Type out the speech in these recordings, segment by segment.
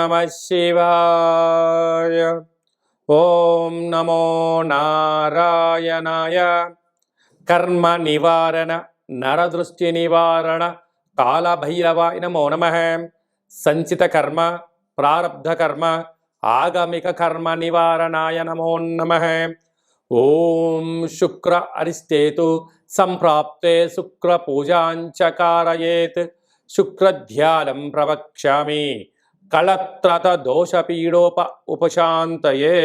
नमः शिवाय। ओम नमो नारायणाय। कर्म निवारण, नरदृष्टि निवारण काल कालभैरवाय नमो नम। संचित कर्म, प्रारब्ध कर्म, आगमिक कर्म निवारणाय नमो नम। ओम शुक्र अरिष्टेतु, संप्राप्ते सम्प्राप्ते शुक्रपूजाञ्च कारयेत् शुक्रध्यानं प्रवक्ष्यामि। కళత్రత దోషపీడోప ఉపశాంతయే.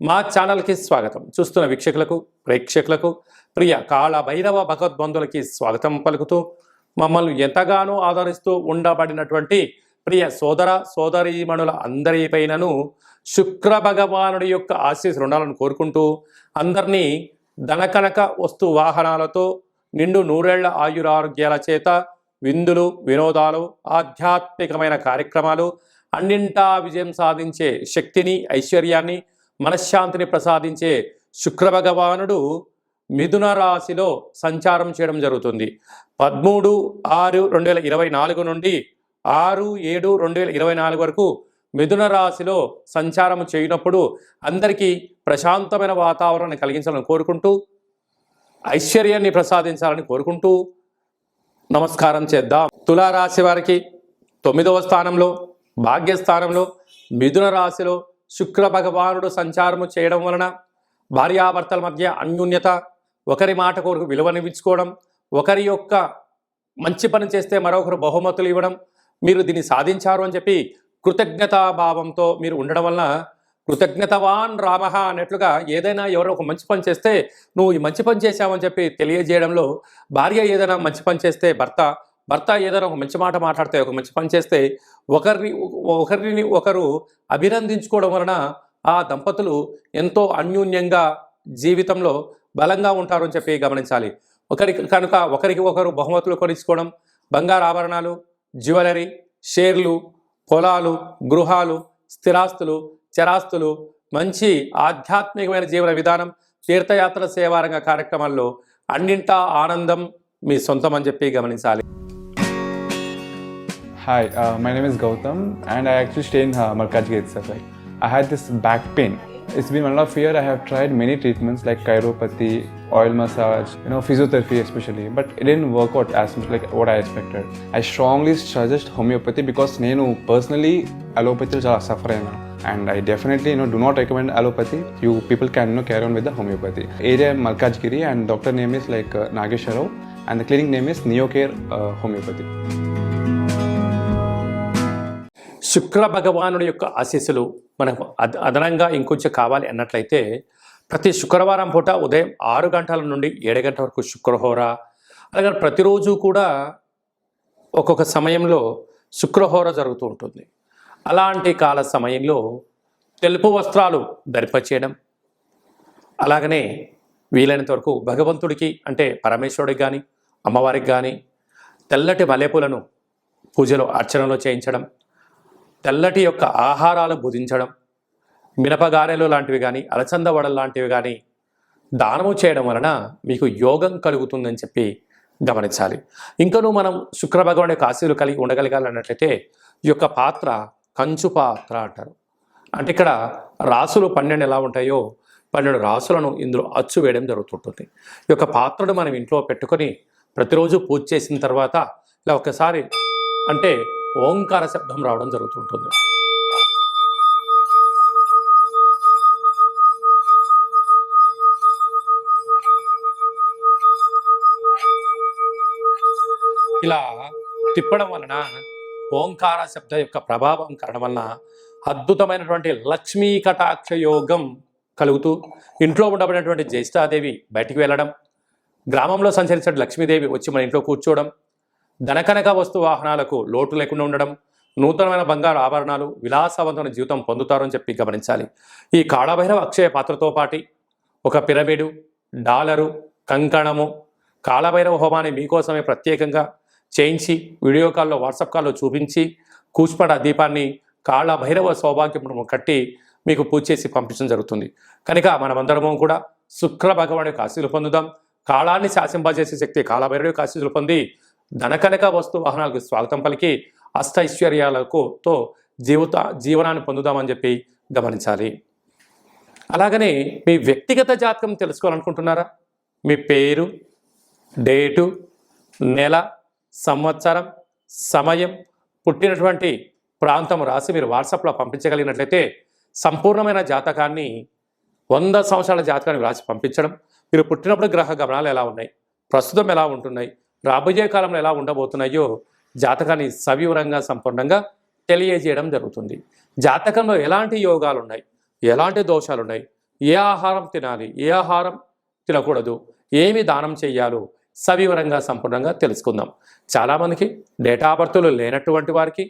మా ఛానల్కి స్వాగతం. చూస్తున్న వీక్షకులకు ప్రేక్షకులకు ప్రియ కాళ భైరవ భగవద్బంధులకి స్వాగతం పలుకుతూ మమ్మల్ని ఎంతగానో ఆదరిస్తూ ఉండబడినటువంటి ప్రియ సోదర సోదరీమణుల అందరిపైనను శుక్ర భగవానుడి యొక్క ఆశీస్సులు ఉండాలని కోరుకుంటూ అందరినీ ధనకనక వస్తు వాహనాలతో నిండు నూరేళ్ళ ఆయురారోగ్యాల చేత విందులు వినోదాలు ఆధ్యాత్మికమైన కార్యక్రమాలు అన్నింటా విజయం సాధించే శక్తిని ఐశ్వర్యాన్ని మనశ్శాంతిని ప్రసాదించే శుక్రభగవానుడు మిథున రాశిలో సంచారం చేయడం జరుగుతుంది. పదమూడు ఆరు రెండు వేల ఇరవై నాలుగు నుండి ఆరు ఏడు రెండు వేల ఇరవై నాలుగు వరకు మిథున రాశిలో సంచారం చేయనప్పుడు అందరికీ ప్రశాంతమైన వాతావరణాన్ని కలిగించాలని కోరుకుంటూ ఐశ్వర్యాన్ని ప్రసాదించాలని కోరుకుంటూ నమస్కారం చేద్దాం. తులారాశి వారికి తొమ్మిదవ స్థానంలో భాగ్యస్థానంలో మిథున రాశిలో శుక్ర భగవానుడు సంచారము చేయడం వలన భార్యాభర్తల మధ్య అన్యోన్యత ఒకరి మాట కొరకు విలువనిపించుకోవడం ఒకరి యొక్క మంచి పని చేస్తే మరొకరు బహుమతులు ఇవ్వడం మీరు దీన్ని సాధించారు అని చెప్పి కృతజ్ఞతాభావంతో మీరు ఉండడం వలన కృతజ్ఞతవాన్ రామ అన్నట్లుగా ఏదైనా ఎవరో ఒక మంచి పని చేస్తే నువ్వు ఈ మంచి పని చేశావని చెప్పి తెలియజేయడంలో భార్య ఏదైనా మంచి పని చేస్తే భర్త భర్త ఏదైనా ఒక మంచి మాట మాట్లాడితే ఒక మంచి పని చేస్తే ఒకరిని ఒకరిని ఒకరు అభినందించుకోవడం వలన ఆ దంపతులు ఎంతో అన్యోన్యంగా జీవితంలో బలంగా ఉంటారు అని చెప్పి గమనించాలి. ఒకరికి కనుక ఒకరికి ఒకరు బహుమతులు కొనించుకోవడం బంగారు ఆభరణాలు జ్యువెలరీ షేర్లు పొలాలు గృహాలు స్థిరాస్తులు చరాస్తులు మంచి ఆధ్యాత్మికమైన జీవన విధానం తీర్థయాత్ర సేవారంగ కార్యక్రమాల్లో అన్నింటా ఆనందం మీ సొంతం అని చెప్పి గమనించాలి. Hi my name is Gautam and I actually stay in Markaz gate sir I had this back pain it's been one of year I have tried many treatments like chiropathy oil massage you know physiotherapy especially but it in work out as much like what I expected I strongly suggest homeopathy because నేను personally అలోపతిలో చాలా suffer అయినా. And I definitely no do not recommend allopathy you people can no carry on with the homeopathy area Malkajgiri and doctor name is like Nageswara Rao and the clinic name is neo care homeopathy శుక్ర భగవానుడి యొక్క ఆశీస్సులు మనకు అదనంగా ఇంకొంచెం కావాలి అన్నట్లయితే ప్రతి శుక్రవారం పూట ఉదయం ఆరు గంటల నుండి ఏడు గంటల వరకు శుక్రహోర. అలాగే ప్రతిరోజు కూడా ఒక్కొక్క సమయంలో శుక్రహోర జరుగుతూ ఉంటుంది. అలాంటి కాల సమయంలో తెలుపు వస్త్రాలు ధరింపచేయడం అలాగనే వీలైనంత వరకు భగవంతుడికి అంటే పరమేశ్వరుడికి కానీ అమ్మవారికి కానీ తెల్లటి మల్లెపూలను పూజలో అర్చనలో చేయించడం తెల్లటి యొక్క ఆహారాలు భుజించడం మినపగారెలు లాంటివి కానీ అలచంద వడలు లాంటివి కానీ దానము చేయడం వలన మీకు యోగం కలుగుతుందని చెప్పి గమనించాలి. ఇంకనూ మనం శుక్ర భగవాన్ యొక్క ఆశీలు కలిగి ఉండగలగాలన్నట్లయితే ఈ యొక్క పాత్ర కంచు పాత్ర అంటారు. అంటే ఇక్కడ రాసులు పన్నెండు ఎలా ఉంటాయో పన్నెండు రాసులను ఇందులో అచ్చు వేయడం జరుగుతుంటుంది. ఈ యొక్క పాత్రను మనం ఇంట్లో పెట్టుకొని ప్రతిరోజు పూజ చేసిన తర్వాత ఇలా ఒకసారి అంటే ఓంకార శబ్దం రావడం జరుగుతుంటుంది. ఇలా తిప్పడం వలన ఓంకార శబ్ద యొక్క ప్రభావం కారణం వలన అద్భుతమైనటువంటి లక్ష్మీ కటాక్ష యోగం కలుగుతూ ఇంట్లో ఉండబడినటువంటి జ్యేష్ఠాదేవి బయటికి వెళ్ళడం గ్రామంలో సంచరించిన లక్ష్మీదేవి వచ్చి మన ఇంట్లో కూర్చోవడం ధనకనక వస్తు వాహనాలకు లోటు లేకుండా ఉండడం నూతనమైన బంగారు ఆభరణాలు విలాసవంతమైన జీవితం పొందుతారని చెప్పి గమనించాలి. ఈ కాళభైరవ అక్షయ పాత్రతో పాటి ఒక పిరమిడు డాలరు కంకణము కాళభైరవ హోమాన్ని మీకోసమే ప్రత్యేకంగా చేయించి వీడియో కాల్లో వాట్సాప్ కాల్లో చూపించి కూచిపడ దీపాన్ని కాళభైరవ సౌభాగ్యం కట్టి మీకు పూజ చేసి పంపించడం జరుగుతుంది. కనుక మనమందరము కూడా శుక్ర భగవాన్ యొక్క ఆశీలు పొందుదాం. కాళాన్ని శాసింపజేసే శక్తి కాళభైరవ యొక్క ఆశీలు పొంది ధనకనక వస్తు వాహనాలకు స్వాగతం పలికి అష్ట ఐశ్వర్యాలకుతో జీవిత జీవనాన్ని పొందుదామని చెప్పి గమనించాలి. అలాగనే మీ వ్యక్తిగత జాతకం తెలుసుకోవాలనుకుంటున్నారా? మీ పేరు డేటు నెల సంవత్సరం సమయం పుట్టినటువంటి ప్రాంతం రాసి మీరు వాట్సాప్లో పంపించగలిగినట్లయితే సంపూర్ణమైన జాతకాన్ని వంద సంవత్సరాల జాతకాన్ని రాసి పంపించడం. మీరు పుట్టినప్పుడు గ్రహ గమనాలు ఎలా ఉన్నాయి? ప్రస్తుతం ఎలా ఉంటున్నాయి? రాబోయే కాలంలో ఎలా ఉండబోతున్నాయో జాతకాన్ని సవివరంగా సంపూర్ణంగా తెలియజేయడం జరుగుతుంది. జాతకంలో ఎలాంటి యోగాలు ఉన్నాయి? ఎలాంటి దోషాలు ఉన్నాయి? ఏ ఆహారం తినాలి? ఏ ఆహారం తినకూడదు? ఏమి దానం చేయాలో? సవివరంగా సంపూర్ణంగా తెలుసుకుందాం. చాలామందికి డేటా బర్తులు లేనటువంటి వారికి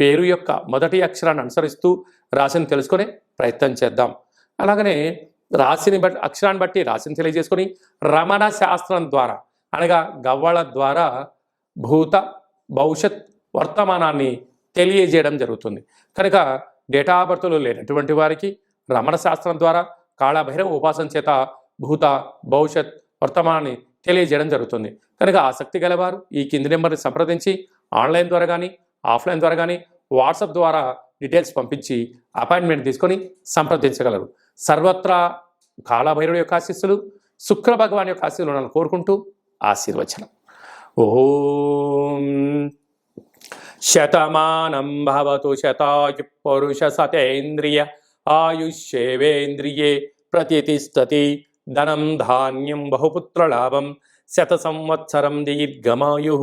పేరు యొక్క మొదటి అక్షరాన్ని అనుసరిస్తూ రాశిని తెలుసుకునే ప్రయత్నం చేద్దాం. అలాగనే రాశిని బట్టి అక్షరాన్ని బట్టి రాశిని తెలియజేసుకొని రమణ శాస్త్రం ద్వారా అనగా గవ్వళ ద్వారా భూత భవిష్యత్ వర్తమానాన్ని తెలియజేయడం జరుగుతుంది. కనుక డేటా బర్తులు లేనటువంటి వారికి రమణ శాస్త్రం ద్వారా కాళభైరవ ఉపాసన చేత భూత భవిష్యత్ వర్తమానాన్ని తెలియజేయడం జరుగుతుంది. కనుక ఆసక్తి గలవారు ఈ కింది నెంబర్ని సంప్రదించి ఆన్లైన్ ద్వారా కానీ ఆఫ్లైన్ ద్వారా కానీ వాట్సాప్ ద్వారా డీటెయిల్స్ పంపించి అపాయింట్మెంట్ తీసుకొని సంప్రదించగలరు. సర్వత్రా కాళభైరుడు యొక్క ఆశీస్సులు శుక్ర భగవాన్ యొక్క ఆశీస్సులు ఉండాలని కోరుకుంటూ ఆశీర్వచనం. ఓం శతమానం భవతు శతాయు పురుష సతేంద్రియ ఆయుష్యేవేంద్రియే ప్రతిష్టతి ధనం ధాన్యం బహుపుత్రలాభం శత సంవత్సరం దీర్ఘమాయు.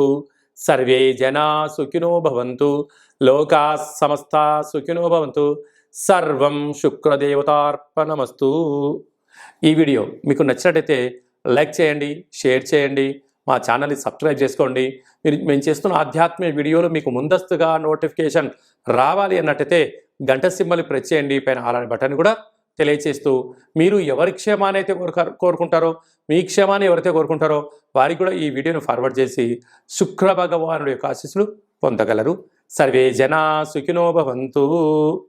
సర్వే జనా సుఖినో భవంతు లోకా సమస్త సుఖినో భవంతు సర్వం శుక్రదేవతార్పణమస్తు. ఈ వీడియో మీకు నచ్చినట్టయితే లైక్ చేయండి షేర్ చేయండి మా ఛానల్ని సబ్స్క్రైబ్ చేసుకోండి. మీరు మేము చేస్తున్న ఆధ్యాత్మిక వీడియోలు మీకు ముందస్తుగా నోటిఫికేషన్ రావాలి అన్నట్టయితే గంట సింబల్ ప్రెస్ చేయండి పైన అలాంటి బటన్ కూడా తెలియచేస్తూ మీరు ఎవరి క్షేమాన్ని అయితే కోరుకుంటారో మీ క్షేమాన్ని ఎవరైతే కోరుకుంటారో వారికి కూడా ఈ వీడియోను ఫార్వర్డ్ చేసి శుక్ర భగవానుడి యొక్క ఆశీస్సులు పొందగలరు. సర్వే జనా సుఖినో భవంతు.